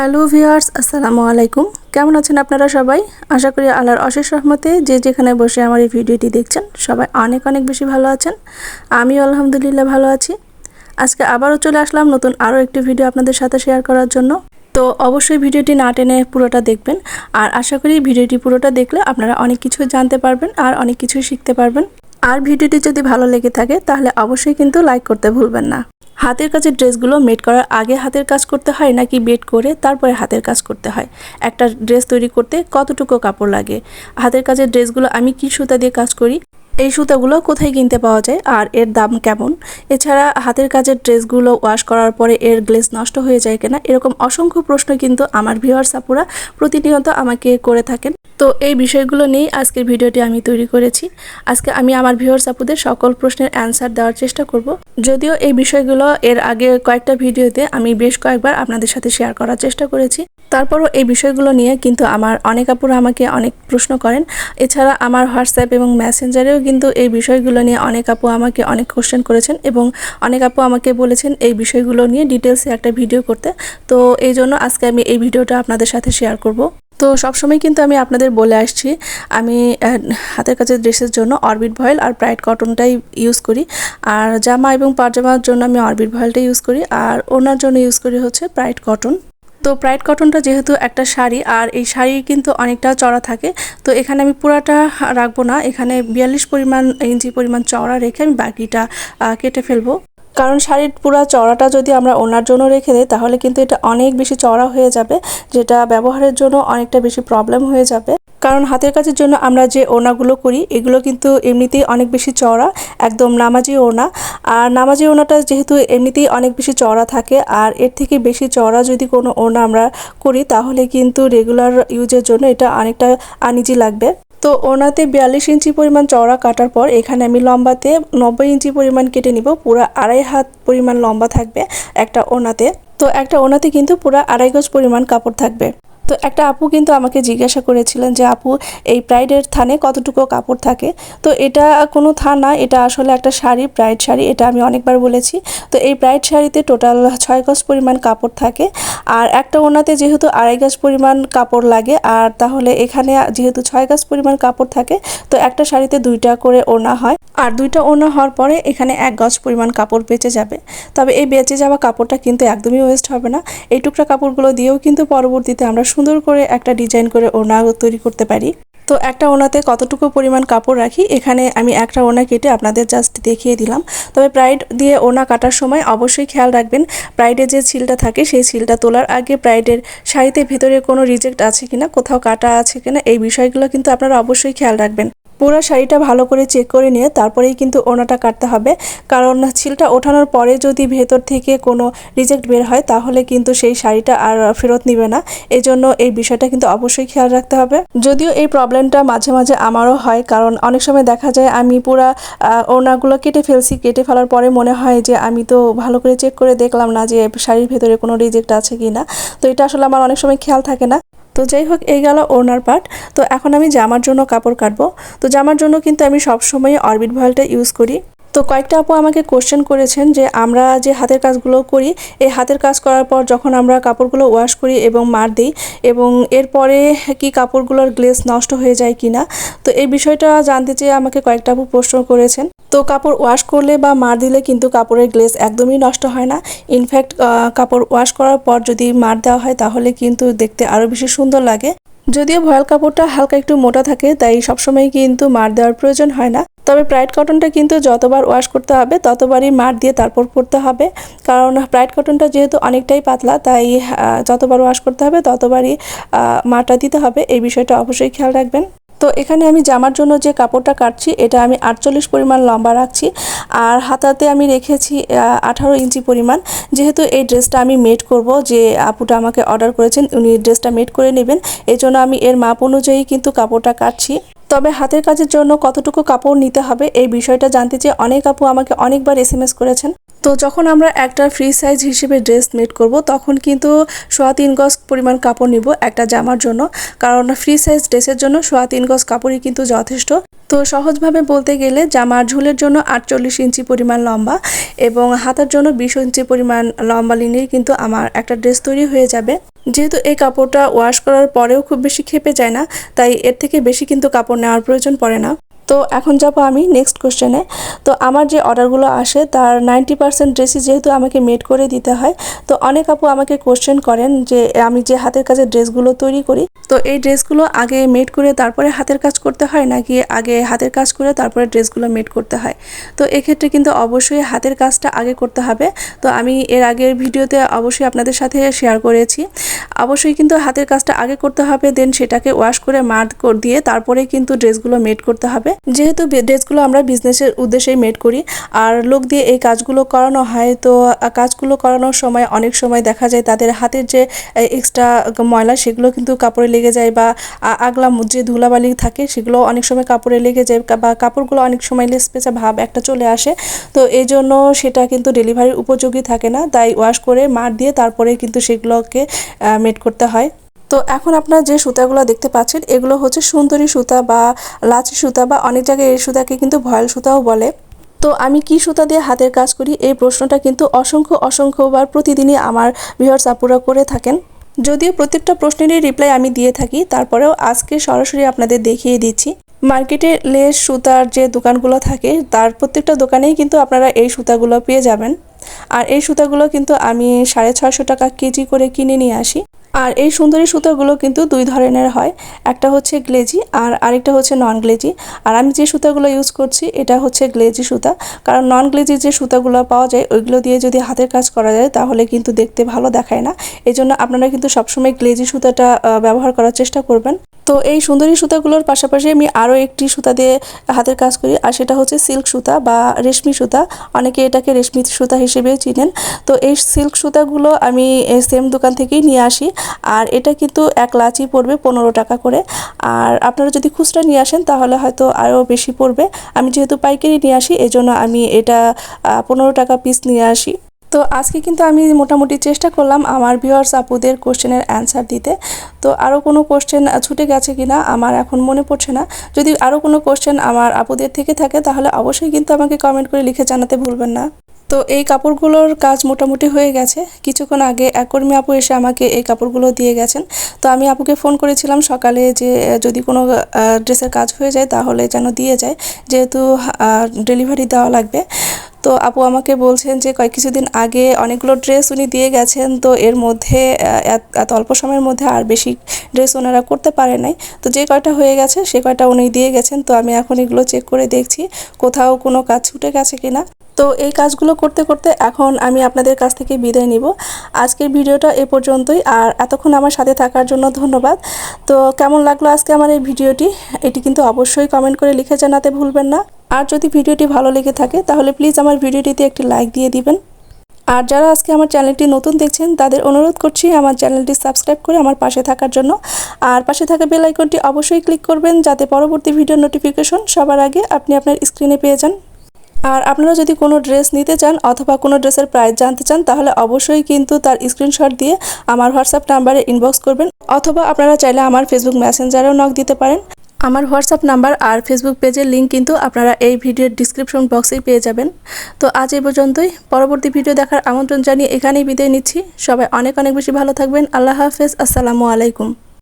Hello viewers, আসসালামু আলাইকুম। কেমন আছেন আপনারা সবাই? আশা করি আল্লাহর অশেষ রহমতে যে যেখানে বসে আমার এই ভিডিওটি দেখছেন, সবাই অনেক অনেক বেশি ভালো আছেন। আমিও আলহামদুলিল্লাহ ভালো আছি। আজকে আবারও চলে আসলাম নতুন আরও একটি ভিডিও আপনাদের সাথে শেয়ার করার জন্য। তো অবশ্যই ভিডিওটি না টেনে পুরোটা দেখবেন। আর আশা করি ভিডিওটি পুরোটা দেখলে আপনারা অনেক কিছু জানতে পারবেন আর অনেক কিছু শিখতে পারবেন। আর ভিডিওটি যদি ভালো লেগে থাকে, তাহলে অবশ্যই কিন্তু লাইক করতে ভুলবেন না। হাতের কাজের ড্রেসগুলো মেড করার আগে হাতের কাজ করতে হয় নাকি বেড করে তারপরে হাতের কাজ করতে হয়? একটা ড্রেস তৈরি করতে কতটুকু কাপড় লাগে? হাতের কাজের ড্রেসগুলো আমি কি সুতা দিয়ে কাজ করি? এই সুতাগুলো কোথায় কিনতে পাওয়া যায় আর এর দাম কেমন? এছাড়া হাতের কাজের ড্রেসগুলো ওয়াশ করার পরে এর গ্লেজ নষ্ট হয়ে যায় কিনা? এরকম অসংখ্য প্রশ্ন কিন্তু আমার ভিউয়ার্স আপুরা প্রতিনিয়ত আমাকে করে থাকেন। তো এই বিষয়গুলো নিয়েই আজকের ভিডিওটি আমি তৈরি করেছি। আজকে আমি আমার ভিউয়ার্স আপুদের সকল প্রশ্নের অ্যান্সার দেওয়ার চেষ্টা করব। যদিও এই বিষয়গুলো এর আগে কয়েকটা ভিডিওতে আমি বেশ কয়েকবার আপনাদের সাথে শেয়ার করার চেষ্টা করেছি। তারপরও এই বিষয়গুলো নিয়ে কিন্তু আমার অনেক আপুরা আমাকে অনেক প্রশ্ন করেন। এছাড়া আমার হোয়াটসঅ্যাপ এবং মেসেঞ্জারেও কিন্তু এই বিষয়গুলো নিয়ে অনেক আপু আমাকে অনেক কোশ্চেন করেছেন এবং অনেক আপু আমাকে বলেছেন এই বিষয়গুলো নিয়ে ডিটেলসে একটা ভিডিও করতে। তো এই জন্য আজকে আমি এই ভিডিওটা আপনাদের সাথে শেয়ার করব। তো সবসময় কিন্তু আমি আপনাদের বলে আসছি, আমি হাতের কাছের ড্রেসের জন্য অরবিট ভয়েল আর প্রাইড কটনটাই ইউজ করি। আর জামা এবং পাজামার জন্য আমি অরবিট ভয়েলটা ইউজ করি। আর ওনার জন্য ইউজ করি হচ্ছে প্রাইড কটন তো প্রাইড কটনটা যেহেতু একটা শাড়ি, আর এই শাড়ি কিন্তু অনেকটা চড়া থাকে, তো এখানে আমি পুরাটা রাখব না। এখানে বিয়াল্লিশ পরিমাণ ইঞ্চি পরিমাণ চড়া রেখে আমি বাকিটা কেটে ফেলব। কারণ শাড়ির পুরা চড়াটা যদি আমরা ওনার জন্য রেখে দিই, তাহলে কিন্তু এটা অনেক বেশি চড়া হয়ে যাবে, যেটা ব্যবহারের জন্য অনেকটা বেশি প্রবলেম হয়ে যাবে। কারণ হাতের কাজের জন্য আমরা যে ওনাগুলো করি, এগুলো কিন্তু এমনিতেই অনেক বেশি চড়া একদম নামাজি ওনা আর নামাজি ওনাটা যেহেতু এমনিতেই অনেক বেশি চড়া থাকে, আর এর থেকে বেশি চড়া যদি কোনো ওনা আমরা করি, তাহলে কিন্তু রেগুলার ইউজের জন্য এটা অনেকটা আনিজি লাগবে। তো ওনাতে বিয়াল্লিশ ইঞ্চি পরিমাণ চওড়া কাটার পর এখানে আমি লম্বাতে নব্বই ইঞ্চি পরিমাণ কেটে নিব, পুরো আড়াই হাত পরিমাণ লম্বা থাকবে একটা ওনাতে তো একটা ওনাতে কিন্তু পুরো আড়াই গজ পরিমাণ কাপড় থাকবে। তো একটা আপু কিন্তু আমাকে জিজ্ঞাসা করেছিলেন যে, আপু, এই প্রাইডের থানে কতটুকু কাপড় থাকে? তো এটা কোনো থান না, এটা আসলে একটা শাড়ি প্রাইড শাড়ি, এটা আমি অনেকবার বলেছি। তো এই প্রাইড শাড়িতে টোটাল ছয় গজ পরিমাণ কাপড় থাকে। আর একটা ওনাতে যেহেতু আড়াই গজ পরিমাণ কাপড় লাগে, আর তাহলে এখানে যেহেতু ছয় গজ পরিমাণ কাপড় থাকে, তো একটা শাড়িতে দুইটা করে ওনা হয়। আর দুইটা ওনা হওয়ার পরে এখানে এক গজ পরিমাণ কাপড় বেঁচে যাবে। তবে এই বেঁচে যাওয়া কাপড়টা কিন্তু একদমই ওয়েস্ট হবে না। এই টুকরা কাপড়গুলো দিয়েও কিন্তু পরবর্তীতে আমরা সুন্দর করে একটা ডিজাইন করে ওনা তৈরি করতে পারি। তো একটা ওনাতে কতটুকু পরিমাণ কাপড় রাখি, এখানে আমি একটা ওনা কেটে আপনাদের জাস্ট দেখিয়ে দিলাম। তবে প্রাইড দিয়ে ওনা কাটার সময় অবশ্যই খেয়াল রাখবেন প্রাইডে যে ছিলটা থাকে সেই ছিলটা তোলার আগে প্রাইডের শাড়িতে ভেতরে কোনো রিজেক্ট আছে কিনা, কোথাও কাটা আছে কিনা, এই বিষয়গুলো কিন্তু আপনারা অবশ্যই খেয়াল রাখবেন। পুরো শাড়িটা ভালো করে চেক করে নিয়ে তারপরেই কিন্তু ওনাটা কাটতে হবে। কারণ ছিলটা ওঠানোর পরে যদি ভেতর থেকে কোনো রিজেক্ট বের হয়, তাহলে কিন্তু সেই শাড়িটা আর ফেরত নিবে না। এই জন্য এই বিষয়টা কিন্তু অবশ্যই খেয়াল রাখতে হবে। যদিও এই প্রবলেমটা মাঝে মাঝে আমারও হয়, কারণ অনেক সময় দেখা যায় আমি পুরা ওনাগুলো কেটে ফেলছি। কেটে ফেলার পরে মনে হয় যে আমি তো ভালো করে চেক করে দেখলাম না যে শাড়ির ভেতরে কোনো রিজেক্ট আছে কি না তো এটা আসলে আমার অনেক সময় খেয়াল থাকে না। তো যাই হোক, এই গেল ওনার পার্ট তো এখন আমি জামার জন্য কাপড় কাটবো। তো জামার জন্য কিন্তু আমি সবসময় অরবিট ভয়েলটা ইউজ করি। তো কয়েকটা আপু আমাকে কোশ্চেন করেছেন যে আমরা যে হাতের কাজগুলো করি, এই হাতের কাজ করার পর যখন আমরা কাপড়গুলো ওয়াশ করি এবং মার দিই এবং এরপরে কি কাপড়গুলোর গ্লেজ নষ্ট হয়ে যায় কিনা, তো এই বিষয়টা জানতে চেয়ে আমাকে কয়েকটা আপু প্রশ্ন করেছেন। তো কাপড় ওয়াশ করলে বা মার দিলে কিন্তু কাপড়ের গ্লেস একদমই নষ্ট হয় না। ইনফ্যাক্ট কাপড় ওয়াশ করার পর যদি মার দেওয়া হয় তাহলে কিন্তু দেখতে আরও বেশি সুন্দর লাগে। যদিও ভয়েল কাপড়টা হালকা একটু মোটা থাকে, তাই সবসময় কিন্তু মার দেওয়ার প্রয়োজন হয় না। তবে প্রাইড কটনটা কিন্তু যতবার ওয়াশ করতে হবে, ততবারই মার দিয়ে তারপর পরতে হবে। কারণ প্রাইড কটনটা যেহেতু অনেকটাই পাতলা, তাই যতবার ওয়াশ করতে হবে, ততবারই মারটা দিতে হবে। এই বিষয়টা অবশ্যই খেয়াল রাখবেন। তো এখানে আমি জামার জন্য যে কাপড়টা কাটছি, এটা আমি আটচল্লিশ পরিমাণ লম্বা রাখছি। আর হাতাতে আমি রেখেছি আঠারো ইঞ্চি পরিমাণ। যেহেতু এই ড্রেসটা আমি মেড করব, যে আপুটা আমাকে অর্ডার করেছেন, উনি ড্রেসটা মেড করে নেবেন। এই জন্য আমি এর মাপ অনুযায়ী কিন্তু কাপড়টা কাটছি। তবে হাতের কাজের জন্য কতটুকু কাপড় নিতে হবে এই বিষয়টা জানতে চেয়ে অনেক আপু আমাকে অনেকবার এস করেছেন। তো যখন আমরা একটা ফ্রি সাইজ হিসেবে ড্রেস মেড করব, তখন কিন্তু সোয়া তিন গজ পরিমাণ কাপড় নিব একটা জামার জন্য। কারণ ফ্রি সাইজ ড্রেসের জন্য সোয়া তিন গজ কাপড়ই কিন্তু যথেষ্ট। তো সহজভাবে বলতে গেলে জামার ঝুলের জন্য আটচল্লিশ ইঞ্চি পরিমাণ লম্বা এবং হাতার জন্য বিশ ইঞ্চি পরিমাণ লম্বা লিনেই কিন্তু আমার একটা ড্রেস তৈরি হয়ে যাবে। যেহেতু এই কাপড়টা ওয়াশ করার পরেও খুব বেশি খেপে যায় না, তাই এর থেকে বেশি কিন্তু কাপড় নেওয়ার প্রয়োজন পড়ে না। তো এখন যাব আমি নেক্সট কোশ্চেনে তো আমার যে অর্ডারগুলো আসে, তার নাইনটি পার্সেন্ট ড্রেসই যেহেতু আমাকে মেড করে দিতে হয়, তো অনেক আপু আমাকে কোশ্চেন করেন যে, আমি যে হাতের কাজের ড্রেসগুলো তৈরি করি, তো এই ড্রেসগুলো আগে মেড করে তারপরে হাতের কাজ করতে হয়, নাকি আগে হাতের কাজ করে তারপরে ড্রেসগুলো মেড করতে হয়? তো এক্ষেত্রে কিন্তু অবশ্যই হাতের কাজটা আগে করতে হবে। তো আমি এর আগের ভিডিওতে অবশ্যই আপনাদের সাথে শেয়ার করেছি। অবশ্যই কিন্তু হাতের কাজটা আগে করতে হবে দেন সেটাকে ওয়াশ করে মার্ক দিয়ে তারপরে কিন্তু ড্রেসগুলো মেড করতে হবে। যেহেতু ড্রেসগুলো আমরা বিজনেসের উদ্দেশ্যেই মেড করি, আর লোক দিয়ে এই কাজগুলো করানো হয়, তো কাজগুলো করানোর সময় অনেক সময় দেখা যায় তাদের হাতের যে এক্সট্রা ময়লা সেগুলো কিন্তু কাপড়ে লেগে যায় বা আগলা যে ধুলাবালি থাকে সেগুলো অনেক সময় কাপড়ে লেগে যায় বা কাপড়গুলো অনেক সময় লেসপেচা ভাব একটা চলে আসে। তো এই জন্য সেটা কিন্তু ডেলিভারির উপযোগী থাকে না, তাই ওয়াশ করে মার দিয়ে তারপরে কিন্তু সেগুলোকে মেড করতে হয়। তো এখন আপনারা যে সুতাগুলো দেখতে পাচ্ছেন, এগুলো হচ্ছে সুন্দরী সুতা বা লাচি সুতা বা অনেক জায়গায় এই সুতাকে কিন্তু ভয়াল সুতাও বলে। তো আমি কি সুতা দিয়ে হাতের কাজ করি? এই প্রশ্নটা কিন্তু অসংখ্য, অসংখ্যবার প্রতিদিনই আমার ভিউয়ার্স আপুরা করে থাকেন। যদিও প্রত্যেকটা প্রশ্নেরই রিপ্লাই আমি দিয়ে থাকি, তারপরেও আজকে সরাসরি আপনাদের দেখিয়ে দিচ্ছি। মার্কেটে লেস সুতার যে দোকানগুলো থাকে, তার প্রত্যেকটা দোকানেই কিন্তু আপনারা এই সুতাগুলো পেয়ে যাবেন। আর এই সুতাগুলো কিন্তু আমি সাড়ে ছয়শো টাকা কেজি করে কিনে নিয়ে আসি। আর এই সুন্দরী সুতাগুলো কিন্তু দুই ধরনের হয়। একটা হচ্ছে গ্লেজি আর আরেকটা হচ্ছে নন গ্লেজি আর আমি যে সুতাগুলো ইউজ করছি, এটা হচ্ছে গ্লেজি সুতা। কারণ নন গ্লেজি যে সুতাগুলো পাওয়া যায়, ওইগুলো দিয়ে যদি হাতের কাজ করা যায়, তাহলে কিন্তু দেখতে ভালো দেখায় না। এই জন্য আপনারা কিন্তু সবসময় গ্লেজি সুতাটা ব্যবহার করার চেষ্টা করবেন। তো এই সুন্দরী সুতাগুলোর পাশাপাশি আমি আরও একটি সুতা দিয়ে হাতের কাজ করি, আর সেটা হচ্ছে সিল্ক সুতা বা রেশমি সুতা। অনেকে এটাকে রেশমি সুতা হিসেবেও চিনেন। তো এই সিল্ক সুতাগুলো আমি সেম দোকান থেকেই নিয়ে আসি। আর এটা কিন্তু এক লাচি পড়বে পনেরো টাকা করে। আর আপনারা যদি খুচরা নিয়ে আসেন, তাহলে হয়তো আরও বেশি পড়বে। আমি যেহেতু পাইকারি নিয়ে আসি, এজন্য আমি এটা পনেরো টাকা পিস নিয়ে আসি। তো আজকে কিন্তু আমি মোটামুটি চেষ্টা করলাম আমার ভিউয়ার্স আপুদের কোশ্চেনের অ্যান্সার দিতে। তো আরও কোনো কোশ্চেন ছুটে গেছে কি না আমার এখন মনে পড়ছে না। যদি আরও কোনো কোশ্চেন আমার আপুদের থেকে থাকে, তাহলে অবশ্যই কিন্তু আমাকে কমেন্ট করে লিখে জানাতে ভুলবেন না। তো এই কাপড়গুলোর কাজ মোটামুটি হয়ে গেছে। কিছুক্ষণ আগে একর্মী কর্মী আপু এসে আমাকে এই কাপড়গুলো দিয়ে গেছেন। তো আমি আপুকে ফোন করেছিলাম সকালে যে, যদি কোনো ড্রেসের কাজ হয়ে যায় তাহলে যেন দিয়ে যায়। যেহেতু ডেলিভারি দেওয়া লাগবে। তো আপু আমাকে বলছেন যে কয়েক কিছুদিন আগে অনেকগুলো ড্রেস উনি দিয়ে গেছেন, তো এর মধ্যে এত অল্প সময়ের মধ্যে আর বেশি ড্রেস ওনারা করতে পারে নাই। তো যে কয়টা হয়ে গেছে, সে কয়টা উনি দিয়ে গেছেন, তো আমি এখন এগুলো চেক করে দেখছি, কোথাও কোনো কাজ ছুটে গেছে কিনা। তো এই কাজগুলো করতে করতে এখন আমি আপনাদের কাছ থেকে বিদায় নিব। আজকের ভিডিওটা এ পর্যন্তই, আর এতক্ষণ আমার সাথে থাকার জন্য ধন্যবাদ। তো কেমন লাগল আজকে আমার এই ভিডিওটি? এটি কিন্তু অবশ্যই কমেন্ট করে লিখে জানাতে ভুলবেন না। আর যদি ভিডিওটি ভালো লেগে থাকে, তাহলে প্লিজ আমার ভিডিওটিতে একটি লাইক দিয়ে দিবেন। আর যারা আজকে আমার চ্যানেলটি নতুন দেখছেন, তাদের অনুরোধ করছি আমার চ্যানেলটি সাবস্ক্রাইব করে আমার পাশে থাকার জন্য। আর পাশে থাকা বেল আইকনটি অবশ্যই ক্লিক করবেন, যাতে পরবর্তী ভিডিও নোটিফিকেশন সবার আগে আপনি আপনার স্ক্রিনে পেয়ে যান। আর আপনারা যদি কোনো ড্রেস নিতে চান অথবা কোনো ড্রেসের প্রাইস জানতে চান, তাহলে অবশ্যই কিন্তু তার স্ক্রিনশট দিয়ে আমার হোয়াটসঅ্যাপ নাম্বারে ইনবক্স করবেন। অথবা আপনারা চাইলে আমার ফেসবুক মেসেঞ্জারেও নক দিতে পারেন। আমার হোয়াটসঅ্যাপ নাম্বার আর ফেসবুক পেজের লিঙ্ক কিন্তু আপনারা এই ভিডিওর ডিসক্রিপশন বক্সেই পেয়ে যাবেন। তো আজ এই পর্যন্তই। পরবর্তী ভিডিও দেখার আমন্ত্রণ জানিয়ে এখানেই বিদায় নিচ্ছি। সবাই অনেক অনেক বেশি ভালো থাকবেন। আল্লাহ হাফেজ। আসসালামু আলাইকুম।